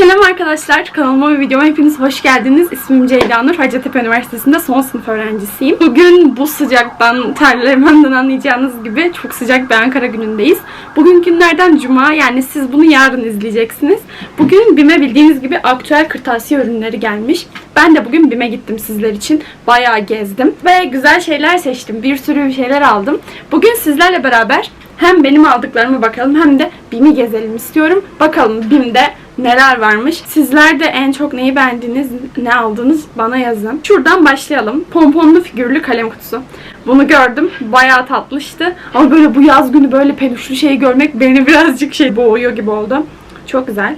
Selam arkadaşlar, kanalıma ve videoma hepiniz hoş geldiniz. İsmim Ceyda Nur, Hacettepe Üniversitesi'nde son sınıf öğrencisiyim. Bugün bu sıcaktan, terlememden anlayacağınız gibi çok sıcak bir Ankara günündeyiz. Bugün günlerden cuma, yani siz bunu yarın izleyeceksiniz. Bugün BİM'e bildiğiniz gibi aktüel kırtasiye ürünleri gelmiş. Ben de bugün BİM'e gittim sizler için. Bayağı gezdim ve güzel şeyler seçtim. Bir sürü şeyler aldım. Bugün sizlerle beraber hem benim aldıklarımı bakalım hem de BİM'i gezelim istiyorum. Bakalım BİM'de neler varmış. Sizler de en çok neyi beğendiniz, ne aldınız bana yazın. Şuradan başlayalım. Pomponlu figürlü kalem kutusu. Bunu gördüm. Bayağı tatlıştı. Ama böyle bu yaz günü böyle peluşlu şeyi görmek beni birazcık şey boğuyor gibi oldu. Çok güzel.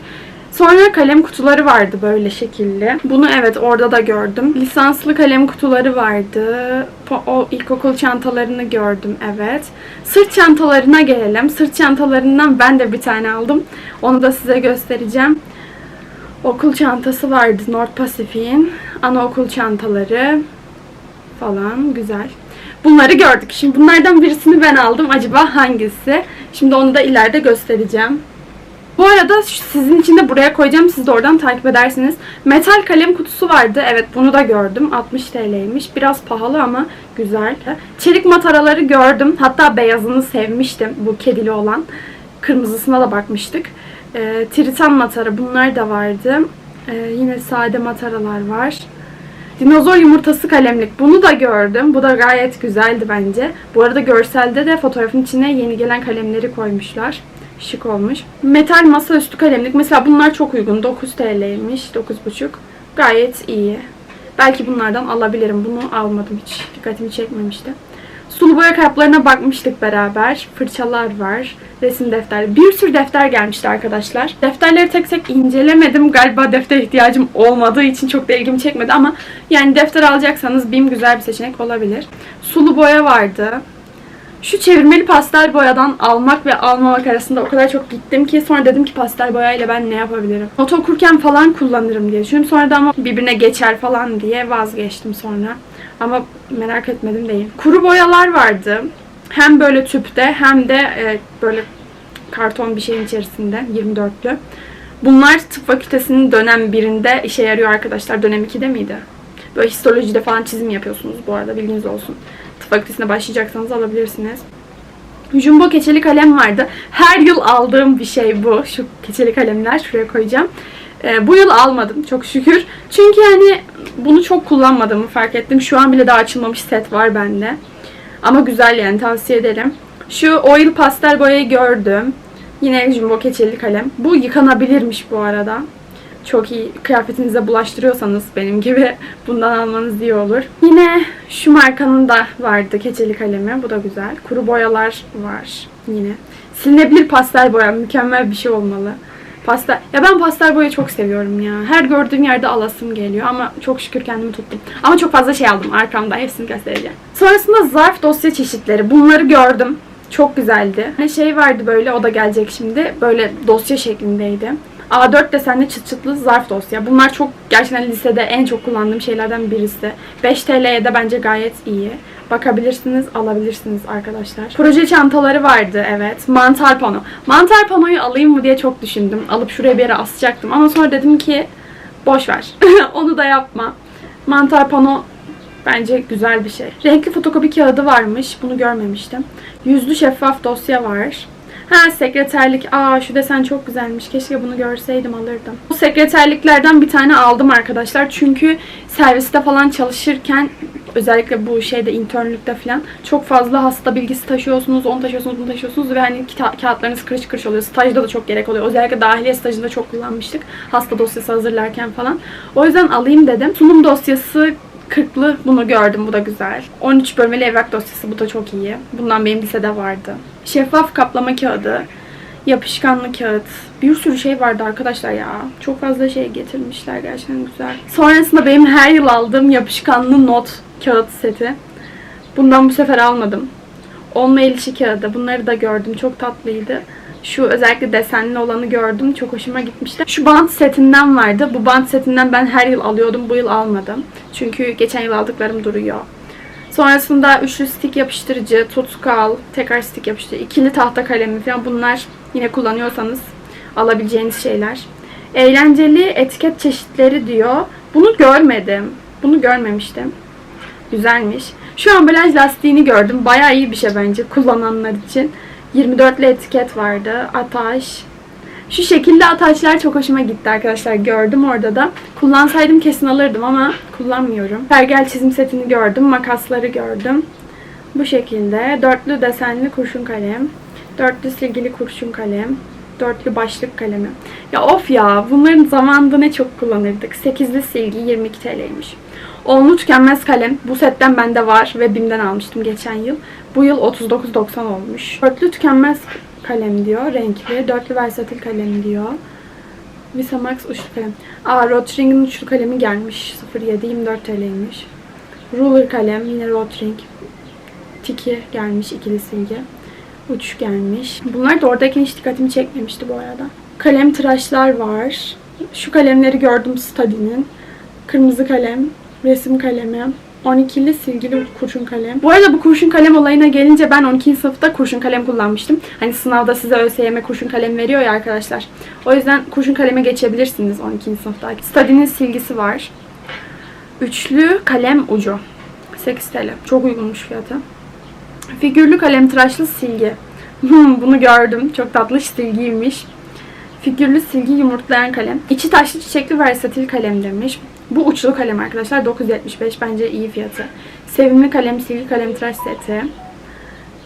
Sonra kalem kutuları vardı böyle şekilli. Bunu evet orada da gördüm. Lisanslı kalem kutuları vardı. O ilkokul çantalarını gördüm evet. Sırt çantalarına gelelim. Sırt çantalarından ben de bir tane aldım. Onu da size göstereceğim. Okul çantası vardı North Pacific'in. Anaokul çantaları falan güzel. Bunları gördük. Şimdi bunlardan birisini ben aldım. Acaba hangisi? Şimdi onu da ileride göstereceğim. Bu arada sizin için de buraya koyacağım. Siz de oradan takip edersiniz. Metal kalem kutusu vardı. Evet bunu da gördüm. 60 TL'ymiş. Biraz pahalı ama güzel. Çelik mataraları gördüm. Hatta beyazını sevmiştim. Bu kedili olan. Kırmızısına da bakmıştık. Ee, Tritan matara bunlar da vardı. Ee, yine sade mataralar var. Dinozor yumurtası kalemlik. Bunu da gördüm. Bu da gayet güzeldi bence. Bu arada görselde de fotoğrafın içine yeni gelen kalemleri koymuşlar. Şık olmuş. Metal masaüstü kalemlik. Mesela bunlar çok uygun. 9 TL'ymiş. 9,5. Gayet iyi. Belki bunlardan alabilirim. Bunu almadım hiç. Dikkatimi çekmemişti. Sulu boya kaplarına bakmıştık beraber. Fırçalar var. Resim defteri. Bir sürü defter gelmişti arkadaşlar. Defterleri tek tek incelemedim. Galiba defter ihtiyacım olmadığı için çok da ilgimi çekmedi ama yani defter alacaksanız BİM güzel bir seçenek olabilir. Sulu boya vardı. Şu çevirmeli pastel boyadan almak ve almamak arasında o kadar çok gittim ki sonra dedim ki pastel boyayla ben ne yapabilirim? Not okurken falan kullanırım diye düşündüm. Sonra da ama birbirine geçer falan diye vazgeçtim sonra. Ama merak etmedim değil. Kuru boyalar vardı. Hem böyle tüpte hem de e, böyle karton bir şeyin içerisinde 24'lü. Bunlar tıp fakültesinin dönem birinde işe yarıyor arkadaşlar. Dönem 2'de miydi? Böyle histolojide falan çizim yapıyorsunuz bu arada bilginiz olsun. Tıp fakültesine başlayacaksanız alabilirsiniz. Jumbo keçeli kalem vardı. Her yıl aldığım bir şey bu. Şu keçeli kalemler şuraya koyacağım. Ee, bu yıl almadım çok şükür. Çünkü yani bunu çok kullanmadığımı fark ettim. Şu an bile daha açılmamış set var bende. Ama güzel yani tavsiye ederim. Şu oil pastel boyayı gördüm. Yine jumbo keçeli kalem. Bu yıkanabilirmiş bu arada. Çok iyi. Kıyafetinize bulaştırıyorsanız benim gibi bundan almanız iyi olur. Yine şu markanın da vardı keçeli kalemi. Bu da güzel. Kuru boyalar var yine. Silinebilir pastel boya. Mükemmel bir şey olmalı. Pastel. Ya ben pastel boya çok seviyorum ya. Her gördüğüm yerde alasım geliyor ama çok şükür kendimi tuttum. Ama çok fazla şey aldım arkamda. Hepsini göstereceğim. Sonrasında zarf dosya çeşitleri. Bunları gördüm. Çok güzeldi. Hani şey vardı böyle o da gelecek şimdi. Böyle dosya şeklindeydi. A4 desenli çıt çıtlı zarf dosya. Bunlar çok gerçekten lisede en çok kullandığım şeylerden birisi. 5 TL'ye de bence gayet iyi. Bakabilirsiniz, alabilirsiniz arkadaşlar. Proje çantaları vardı evet. Mantar pano. Mantar panoyu alayım mı diye çok düşündüm. Alıp şuraya bir yere asacaktım. Ama sonra dedim ki boş ver. Onu da yapma. Mantar pano bence güzel bir şey. Renkli fotokopi kağıdı varmış. Bunu görmemiştim. Yüzlü şeffaf dosya var. Ha sekreterlik. Aa şu desen çok güzelmiş. Keşke bunu görseydim alırdım. Bu sekreterliklerden bir tane aldım arkadaşlar. Çünkü serviste falan çalışırken özellikle bu şeyde internlükte falan çok fazla hasta bilgisi taşıyorsunuz, onu taşıyorsunuz, bunu taşıyorsunuz ve hani kağıtlarınız kırış kırış oluyor. Stajda da çok gerek oluyor. Özellikle dahiliye stajında çok kullanmıştık. Hasta dosyası hazırlarken falan. O yüzden alayım dedim. Sunum dosyası 40'lı bunu gördüm. Bu da güzel. 13 bölmeli evrak dosyası. Bu da çok iyi. Bundan benim lisede vardı. Şeffaf kaplama kağıdı. Yapışkanlı kağıt. Bir sürü şey vardı arkadaşlar ya. Çok fazla şey getirmişler. Gerçekten güzel. Sonrasında benim her yıl aldığım yapışkanlı not kağıt seti. Bundan bu sefer almadım. Olma el işi kağıdı. Bunları da gördüm. Çok tatlıydı. Şu özellikle desenli olanı gördüm. Çok hoşuma gitmişti. Şu bant setinden vardı. Bu bant setinden ben her yıl alıyordum. Bu yıl almadım. Çünkü geçen yıl aldıklarım duruyor. Sonrasında üçlü stik yapıştırıcı, tutkal, tekrar stik yapıştırıcı, ikili tahta kalemi falan bunlar yine kullanıyorsanız alabileceğiniz şeyler. Eğlenceli etiket çeşitleri diyor. Bunu görmedim. Bunu görmemiştim. Güzelmiş. Şu ambalaj lastiğini gördüm. Bayağı iyi bir şey bence kullananlar için. 24'lü etiket vardı. Ataş. Şu şekilde ataşlar çok hoşuma gitti arkadaşlar. Gördüm orada da. Kullansaydım kesin alırdım ama kullanmıyorum. Pergel çizim setini gördüm. Makasları gördüm. Bu şekilde. Dörtlü desenli kurşun kalem. Dörtlü silgili kurşun kalem. Dörtlü başlık kalemi. Ya of ya bunların zamanında ne çok kullanırdık. Sekizli silgi 22 TL'ymiş. Onlu tükenmez kalem. Bu setten bende var ve BİM'den almıştım geçen yıl. Bu yıl 39.90 olmuş. Dörtlü tükenmez kalem diyor. Renkli. Dörtlü versatil kalem diyor. Visa Max uçlu kalem. Aa Rotring'in uçlu kalemi gelmiş. 07 24 TL'ymiş. Ruler kalem. Yine Rotring. Tiki gelmiş ikili silgi. Uç gelmiş. Bunlar da oradayken hiç dikkatimi çekmemişti bu arada. Kalem tıraşlar var. Şu kalemleri gördüm Study'nin. Kırmızı kalem, resim kalemi, 12'li silgili kurşun kalem. Bu arada bu kurşun kalem olayına gelince ben 12. sınıfta kurşun kalem kullanmıştım. Hani sınavda size ÖSYM kurşun kalem veriyor ya arkadaşlar. O yüzden kurşun kaleme geçebilirsiniz 12. sınıfta. Study'nin silgisi var. Üçlü kalem ucu. 8 TL. Çok uygunmuş fiyatı. Figürlü kalem tıraşlı silgi. Bunu gördüm. Çok tatlı silgiymiş. Figürlü silgi yumurtlayan kalem. İçi taşlı çiçekli versatil kalem demiş. Bu uçlu kalem arkadaşlar. 9.75 bence iyi fiyatı. Sevimli kalem, silgi kalem tıraş seti.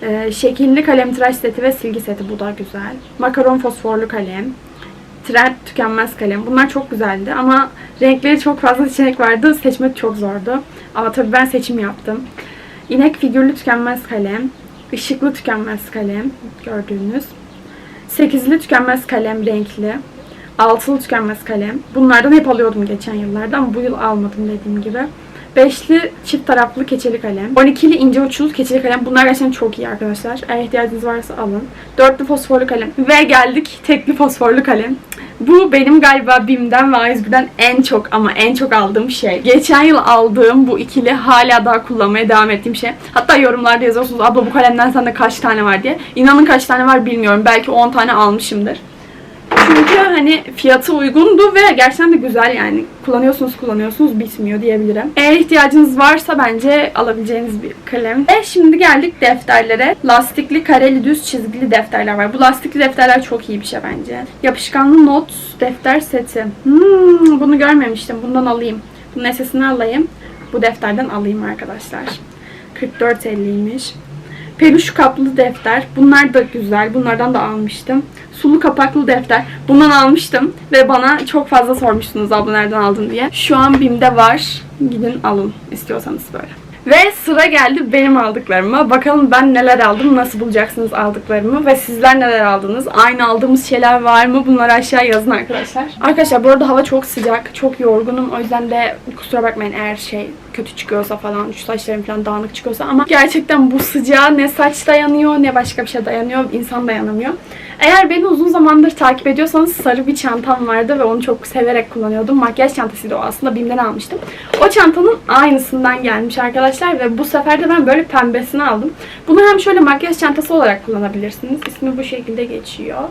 Ee, şekilli kalem tıraş seti ve silgi seti. Bu da güzel. Makaron fosforlu kalem. Trend tükenmez kalem. Bunlar çok güzeldi ama renkleri çok fazla seçenek vardı. Seçmek çok zordu. Ama tabii ben seçim yaptım. İnek figürlü tükenmez kalem. ışıklı tükenmez kalem gördüğünüz. Sekizli tükenmez kalem renkli. Altılı tükenmez kalem. Bunlardan hep alıyordum geçen yıllarda ama bu yıl almadım dediğim gibi. Beşli çift taraflı keçeli kalem. 12'li ince uçlu keçeli kalem. Bunlar gerçekten çok iyi arkadaşlar. Eğer ihtiyacınız varsa alın. Dörtlü fosforlu kalem. Ve geldik tekli fosforlu kalem. Bu benim galiba BİM'den ve A101'den en çok ama en çok aldığım şey. Geçen yıl aldığım bu ikili hala daha kullanmaya devam ettiğim şey. Hatta yorumlarda yazıyorsunuz abla bu kalemden sende kaç tane var diye. İnanın kaç tane var bilmiyorum. Belki 10 tane almışımdır. Çünkü hani fiyatı uygundu ve gerçekten de güzel yani. Kullanıyorsunuz kullanıyorsunuz bitmiyor diyebilirim. Eğer ihtiyacınız varsa bence alabileceğiniz bir kalem. Ve şimdi geldik defterlere. Lastikli, kareli, düz çizgili defterler var. Bu lastikli defterler çok iyi bir şey bence. Yapışkanlı not defter seti. Hmm, bunu görmemiştim. Bundan alayım. Bunun sesini alayım. Bu defterden alayım arkadaşlar. 44.50'ymiş. Peluş kaplı defter. Bunlar da güzel. Bunlardan da almıştım. Sulu kapaklı defter. Bundan almıştım. Ve bana çok fazla sormuştunuz abla nereden aldın diye. Şu an BİM'de var. Gidin alın istiyorsanız böyle. Ve sıra geldi benim aldıklarıma. Bakalım ben neler aldım, nasıl bulacaksınız aldıklarımı ve sizler neler aldınız? Aynı aldığımız şeyler var mı? Bunları aşağı yazın arkadaşlar. Arkadaşlar bu arada hava çok sıcak, çok yorgunum. O yüzden de kusura bakmayın eğer şey kötü çıkıyorsa falan, şu saçlarım falan dağınık çıkıyorsa ama gerçekten bu sıcağa ne saç dayanıyor ne başka bir şey dayanıyor. insan dayanamıyor. Eğer beni uzun zamandır takip ediyorsanız sarı bir çantam vardı ve onu çok severek kullanıyordum. Makyaj çantasıydı o aslında BİM'den almıştım. O çantanın aynısından gelmiş arkadaşlar ve bu sefer de ben böyle pembesini aldım. Bunu hem şöyle makyaj çantası olarak kullanabilirsiniz. İsmi bu şekilde geçiyor.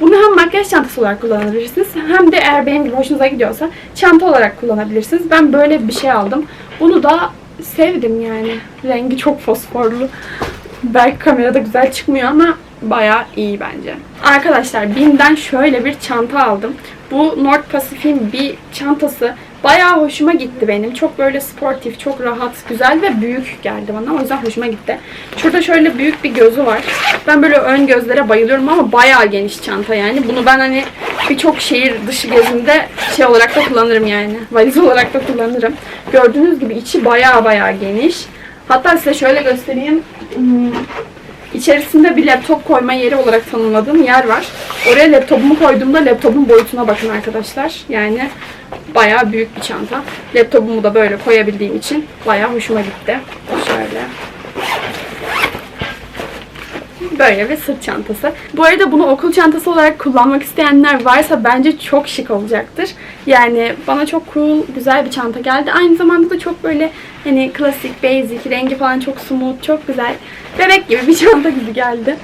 Bunu hem makyaj çantası olarak kullanabilirsiniz hem de eğer benim gibi hoşunuza gidiyorsa çanta olarak kullanabilirsiniz. Ben böyle bir şey aldım. Bunu da sevdim yani. Rengi çok fosforlu. Belki kamerada güzel çıkmıyor ama bayağı iyi bence. Arkadaşlar BİM'den şöyle bir çanta aldım. Bu North Pacific'in bir çantası. Bayağı hoşuma gitti benim. Çok böyle sportif, çok rahat, güzel ve büyük geldi bana. O yüzden hoşuma gitti. Şurada şöyle büyük bir gözü var. Ben böyle ön gözlere bayılıyorum ama bayağı geniş çanta yani. Bunu ben hani birçok şehir dışı gezimde şey olarak da kullanırım yani. Valiz olarak da kullanırım. Gördüğünüz gibi içi bayağı bayağı geniş. Hatta size şöyle göstereyim. Hmm, İçerisinde bir laptop koyma yeri olarak tanımladığım yer var. Oraya laptopumu koyduğumda laptopun boyutuna bakın arkadaşlar. Yani bayağı büyük bir çanta. Laptopumu da böyle koyabildiğim için bayağı hoşuma gitti. Şöyle. Böyle bir sırt çantası. Bu arada bunu okul çantası olarak kullanmak isteyenler varsa bence çok şık olacaktır. Yani bana çok cool, güzel bir çanta geldi. Aynı zamanda da çok böyle hani klasik, basic, rengi falan çok smooth, çok güzel. Bebek gibi bir çanta gibi geldi.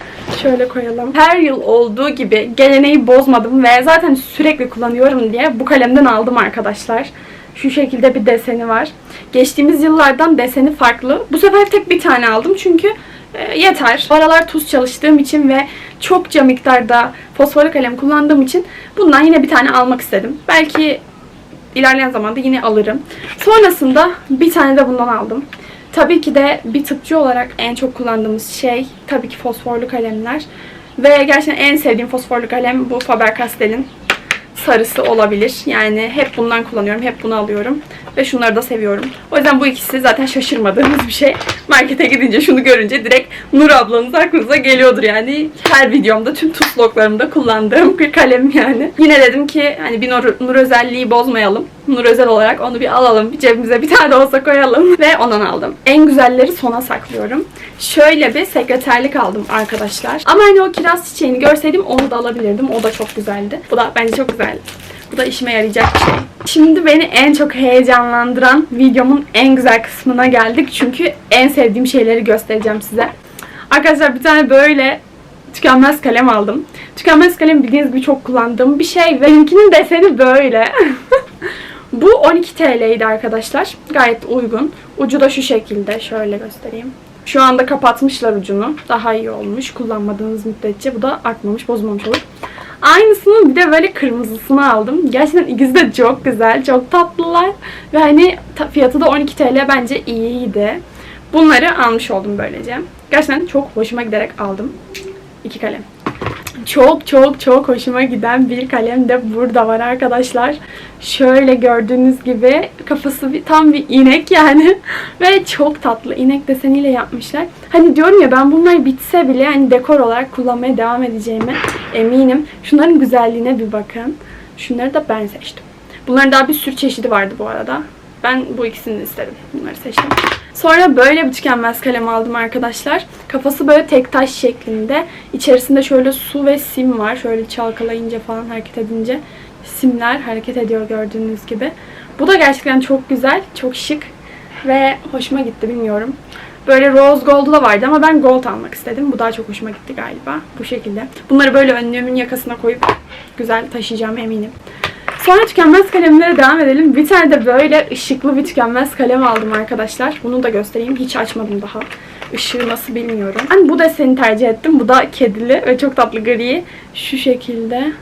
Şöyle koyalım. Her yıl olduğu gibi geleneği bozmadım ve zaten sürekli kullanıyorum diye bu kalemden aldım arkadaşlar. Şu şekilde bir deseni var. Geçtiğimiz yıllardan deseni farklı. Bu sefer tek bir tane aldım çünkü e, yeter. Bu aralar tuz çalıştığım için ve çokça miktarda fosforlu kalem kullandığım için bundan yine bir tane almak istedim. Belki ilerleyen zamanda yine alırım. Sonrasında bir tane de bundan aldım. Tabii ki de bir tıpçı olarak en çok kullandığımız şey tabii ki fosforlu kalemler. Ve gerçekten en sevdiğim fosforlu kalem bu Faber-Castell'in sarısı olabilir. Yani hep bundan kullanıyorum, hep bunu alıyorum. Ve şunları da seviyorum. O yüzden bu ikisi zaten şaşırmadığımız bir şey. Markete gidince şunu görünce direkt Nur ablanız aklınıza geliyordur yani. Her videomda, tüm tutloklarımda kullandığım bir kalem yani. Yine dedim ki hani bir Nur, Nur özelliği bozmayalım. Nur özel olarak onu bir alalım. Bir cebimize bir tane de olsa koyalım. Ve ondan aldım. En güzelleri sona saklıyorum. Şöyle bir sekreterlik aldım arkadaşlar. Ama hani o kiraz çiçeğini görseydim onu da alabilirdim. O da çok güzeldi. Bu da bence çok güzeldi. Bu da işime yarayacak bir şey. Şimdi beni en çok heyecanlandıran videomun en güzel kısmına geldik. Çünkü en sevdiğim şeyleri göstereceğim size. Arkadaşlar bir tane böyle tükenmez kalem aldım. Tükenmez kalem bildiğiniz gibi çok kullandığım bir şey. Ve benimkinin deseni böyle. Bu 12 TL'ydi arkadaşlar. Gayet uygun. Ucu da şu şekilde. Şöyle göstereyim. Şu anda kapatmışlar ucunu. Daha iyi olmuş. Kullanmadığınız müddetçe. Bu da artmamış, bozulmamış olur. Aynısının bir de böyle kırmızısını aldım. Gerçekten ikisi de çok güzel, çok tatlılar. Ve hani fiyatı da 12 TL bence iyiydi. Bunları almış oldum böylece. Gerçekten çok hoşuma giderek aldım. İki kalem. Çok çok çok hoşuma giden bir kalem de burada var arkadaşlar. Şöyle gördüğünüz gibi kafası bir, tam bir inek yani. Ve çok tatlı inek deseniyle yapmışlar. Hani diyorum ya ben bunlar bitse bile hani dekor olarak kullanmaya devam edeceğime eminim. Şunların güzelliğine bir bakın. Şunları da ben seçtim. Bunların daha bir sürü çeşidi vardı bu arada. Ben bu ikisini istedim. Bunları seçtim. Sonra böyle bir tükenmez kalem aldım arkadaşlar. Kafası böyle tek taş şeklinde. İçerisinde şöyle su ve sim var. Şöyle çalkalayınca falan hareket edince simler hareket ediyor gördüğünüz gibi. Bu da gerçekten çok güzel, çok şık ve hoşuma gitti bilmiyorum. Böyle rose gold da vardı ama ben gold almak istedim. Bu daha çok hoşuma gitti galiba. Bu şekilde. Bunları böyle önlüğümün yakasına koyup güzel taşıyacağım eminim. Sonra tükenmez kalemlere devam edelim. Bir tane de böyle ışıklı bir tükenmez kalem aldım arkadaşlar. Bunu da göstereyim. Hiç açmadım daha. Işığı nasıl bilmiyorum. Ben bu deseni tercih ettim. Bu da kedili ve çok tatlı gri. Şu şekilde.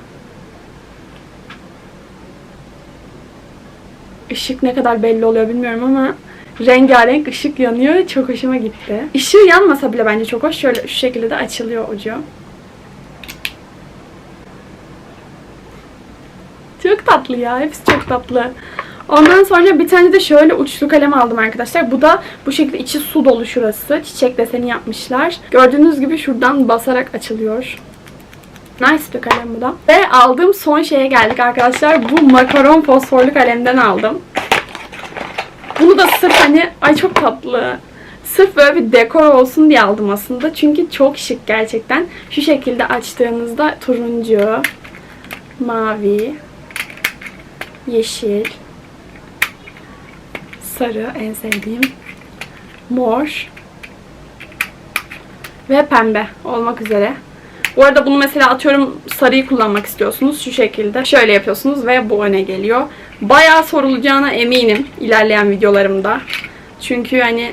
Işık ne kadar belli oluyor bilmiyorum ama rengarenk ışık yanıyor. Çok hoşuma gitti. Işığı yanmasa bile bence çok hoş. Şöyle şu şekilde de açılıyor ucu. Çok tatlı ya. Hepsi çok tatlı. Ondan sonra bir tane de şöyle uçlu kalem aldım arkadaşlar. Bu da bu şekilde içi su dolu şurası. Çiçek deseni yapmışlar. Gördüğünüz gibi şuradan basarak açılıyor. Nice bir kalem bu da. Ve aldığım son şeye geldik arkadaşlar. Bu makaron fosforlu kalemden aldım. Bunu da sırf hani ay çok tatlı. Sırf böyle bir dekor olsun diye aldım aslında. Çünkü çok şık gerçekten. Şu şekilde açtığınızda turuncu, mavi, yeşil, sarı en sevdiğim, mor ve pembe olmak üzere. Bu arada bunu mesela atıyorum sarıyı kullanmak istiyorsunuz. Şu şekilde şöyle yapıyorsunuz ve bu öne geliyor. Bayağı sorulacağına eminim ilerleyen videolarımda. Çünkü hani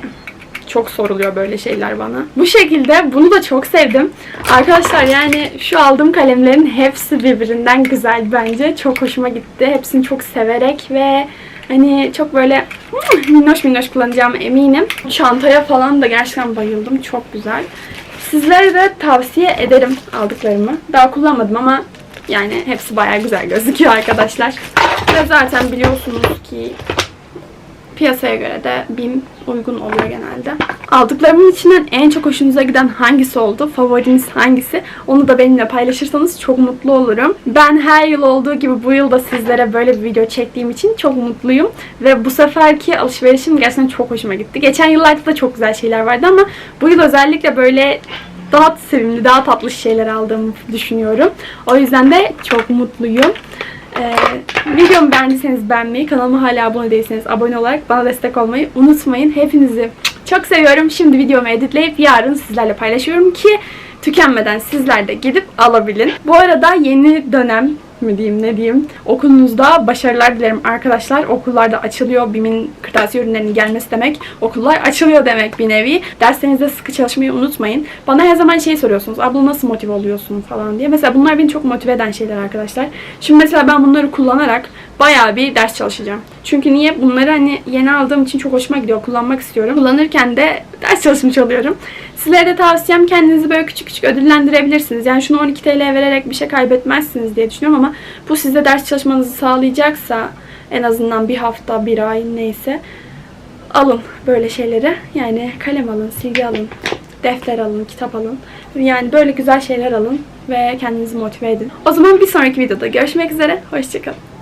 çok soruluyor böyle şeyler bana. Bu şekilde bunu da çok sevdim. Arkadaşlar yani şu aldığım kalemlerin hepsi birbirinden güzel bence. Çok hoşuma gitti. Hepsini çok severek ve hani çok böyle hmm, minnoş minnoş kullanacağım eminim. Çantaya falan da gerçekten bayıldım. Çok güzel. Sizlere de tavsiye ederim aldıklarımı. Daha kullanmadım ama yani hepsi bayağı güzel gözüküyor arkadaşlar. Ve zaten biliyorsunuz ki piyasaya göre de BİM uygun oluyor genelde. Aldıklarımın içinden en çok hoşunuza giden hangisi oldu? Favoriniz hangisi? Onu da benimle paylaşırsanız çok mutlu olurum. Ben her yıl olduğu gibi bu yıl da sizlere böyle bir video çektiğim için çok mutluyum. Ve bu seferki alışverişim gerçekten çok hoşuma gitti. Geçen yıllarda da çok güzel şeyler vardı ama bu yıl özellikle böyle daha sevimli, daha tatlı şeyler aldığımı düşünüyorum. O yüzden de çok mutluyum. Ee, videomu beğendiyseniz beğenmeyi, kanalıma hala abone değilseniz abone olarak bana destek olmayı unutmayın. Hepinizi çok seviyorum. Şimdi videomu editleyip yarın sizlerle paylaşıyorum ki tükenmeden sizler de gidip alabilin. Bu arada yeni dönem mi diyeyim ne diyeyim okulunuzda başarılar dilerim arkadaşlar. Okullarda açılıyor. BİM'in kırtasiye ürünlerinin gelmesi demek. Okullar açılıyor demek bir nevi. Derslerinizde sıkı çalışmayı unutmayın. Bana her zaman şey soruyorsunuz. Abla nasıl motive oluyorsun falan diye. Mesela bunlar beni çok motive eden şeyler arkadaşlar. Şimdi mesela ben bunları kullanarak bayağı bir ders çalışacağım. Çünkü niye? Bunları hani yeni aldığım için çok hoşuma gidiyor. Kullanmak istiyorum. Kullanırken de ders çalışmış oluyorum. Sizlere de tavsiyem kendinizi böyle küçük küçük ödüllendirebilirsiniz. Yani şunu 12 TL vererek bir şey kaybetmezsiniz diye düşünüyorum ama bu size ders çalışmanızı sağlayacaksa en azından bir hafta, bir ay neyse alın böyle şeyleri. Yani kalem alın, silgi alın, defter alın, kitap alın. Yani böyle güzel şeyler alın ve kendinizi motive edin. O zaman bir sonraki videoda görüşmek üzere. Hoşçakalın.